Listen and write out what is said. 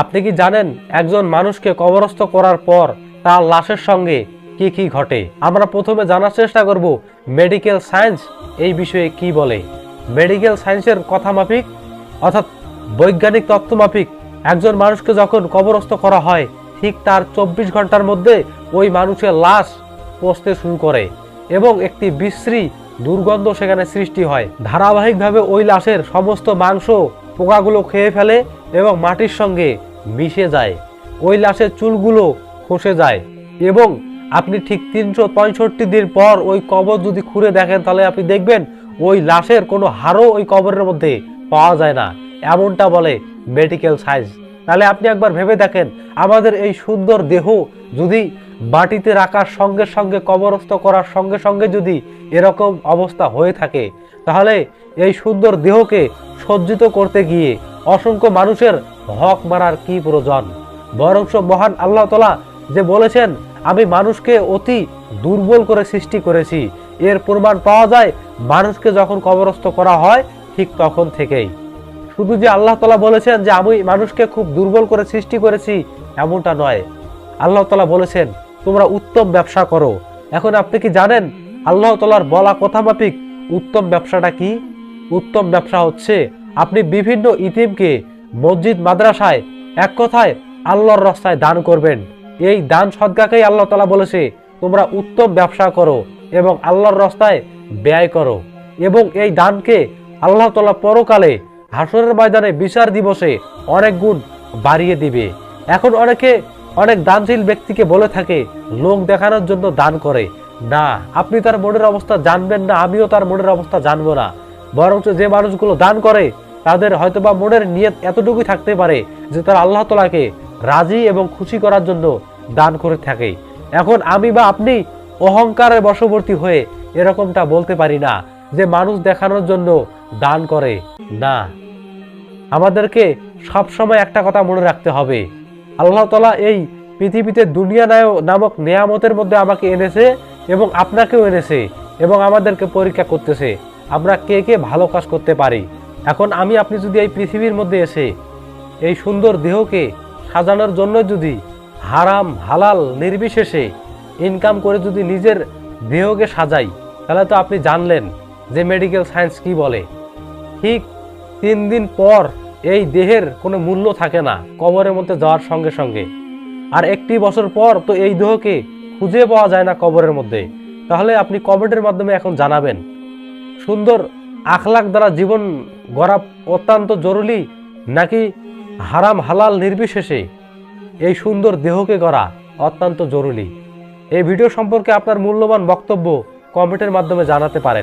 আপনি কি জানেন একজন মানুষকে কবরস্থ করার পর তার লাশের সঙ্গে কি কি ঘটে? আমরা প্রথমে জানার চেষ্টা করব মেডিকেল সায়েন্স এই বিষয়ে কি বলে। মেডিকেল সায়েন্সের কথা মাফিক, অর্থাৎ বৈজ্ঞানিক তত্ত্ব মাফিক, একজন মানুষকে যখন কবরস্থ করা হয়, ঠিক তার চব্বিশ ঘণ্টার মধ্যে ওই মানুষের লাশ পচতে শুরু করে এবং একটি বিশ্রী দুর্গন্ধ সেখানে সৃষ্টি হয়। ধারাবাহিকভাবে ওই লাশের সমস্ত মাংস পোকাগুলো খেয়ে ফেলে এবং মাটির সঙ্গে মিশে যায়। ওই লাশের চুলগুলো খসে যায় এবং আপনি ঠিক তিনশো পঁয়ষট্টি দিন পর ওই কবর যদি খুঁড়ে দেখেন, তাহলে আপনি দেখবেন ওই লাশের কোনো হাড়ও ওই কবরের মধ্যে পাওয়া যায় না। এমনটা বলে মেডিকেল সায়েন্স তাহলে আপনি একবার ভেবে দেখেন, আমাদের এই সুন্দর দেহ যদি মাটিতে রাখার সঙ্গে সঙ্গে, কবরস্থ করার সঙ্গে সঙ্গে যদি এরকম অবস্থা হয়ে থাকে, তাহলে এই সুন্দর দেহকে সজ্জিত করতে গিয়ে অসংখ্য মানুষের হক মারার কি প্রয়োজন? বরংস মহান আল্লাহ তালা যে বলেছেন, আমি মানুষকে অতি দুর্বল করে সৃষ্টি করেছি। এর প্রমাণ পাওয়া যায় মানুষকে যখন কবরস্থ করা হয় ঠিক তখন থেকেই। শুধু যে আল্লাহ তালা বলেছেন যে আমি মানুষকে খুব দুর্বল করে সৃষ্টি করেছি, এমনটা নয়। আল্লাহ তালা বলেছেন, তোমরা উত্তম ব্যবসা করো। এখন আপনি কি জানেন আল্লাহ তালার বলা কথা মাফিক উত্তম ব্যবসাটা কি? উত্তম ব্যবসা হচ্ছে আপনি বিভিন্ন ইতিমকে মসজিদ, মাদ্রাসায় এক কথায় আল্লাহর রাস্তায় দান করবেন। এই দান সদ্গাকেই আল্লাহ তালা বলেছে, তোমরা উত্তম ব্যবসা করো এবং আল্লাহর রাস্তায় ব্যয় করো। এবং এই দানকে আল্লাহ তালা পরকালে হাসরের ময়দানে বিচার দিবসে অনেক গুণ বাড়িয়ে দিবে। এখন অনেকে অনেক দানশীল ব্যক্তিকে বলে থাকে, লোক দেখানোর জন্য দান করে। না, আপনি তার মনের অবস্থা জানবেন না, আমিও তার মনের অবস্থা জানব না। বরঞ্চ যে মানুষগুলো দান করে তাদের হয়তোবা মনের নিয়ত এতটুকুই থাকতে পারে যে তারা আল্লাহ তালাকে রাজি এবং খুশি করার জন্য দান করে থাকে। এখন আমি বা আপনি অহংকারের বশবর্তী হয়ে এরকমটা বলতে পারি না যে মানুষ দেখানোর জন্য দান করে। না। আমাদেরকে সবসময় একটা কথা মনে রাখতে হবে। আল্লাহ তালা এই পৃথিবীতে দুনিয়া নায়- নামক নেয়ামতের মধ্যে আমাকে এনেছে এবং আপনাকেও এনেছে এবং আমাদেরকে পরীক্ষা করতেছে। আমরা কে কে ভালো কাজ করতে পারি? এখন আমি আপনি যদি এই পৃথিবীর মধ্যে এসে এই সুন্দর দেহকে সাজানোর জন্য যদি হারাম, হালাল, নির্বিশেষে ইনকাম করে যদি নিজের দেহকে সাজাই, তাহলে তো আপনি জানলেন যে মেডিকেল সায়েন্স কি বলে। ঠিক তিন দিন পর এই দেহের কোনো মূল্য থাকে না কবরের মধ্যে যাওয়ার সঙ্গে সঙ্গে। আর একটি বছর পর তো এই দেহকে খুঁজে পাওয়া যায় না কবরের মধ্যে। তাহলে আপনি কমেন্টের মাধ্যমে এখন জানাবেন, সুন্দর আখলাখ দ্বারা জীবন গড়া অত্যন্ত জরুরি নাকি হারাম হালাল নির্বিশেষে এই সুন্দর দেহকে গড়া অত্যন্ত জরুরি? এই ভিডিও সম্পর্কে আপনার মূল্যবান বক্তব্য কমেন্টের মাধ্যমে জানাতে পারেন।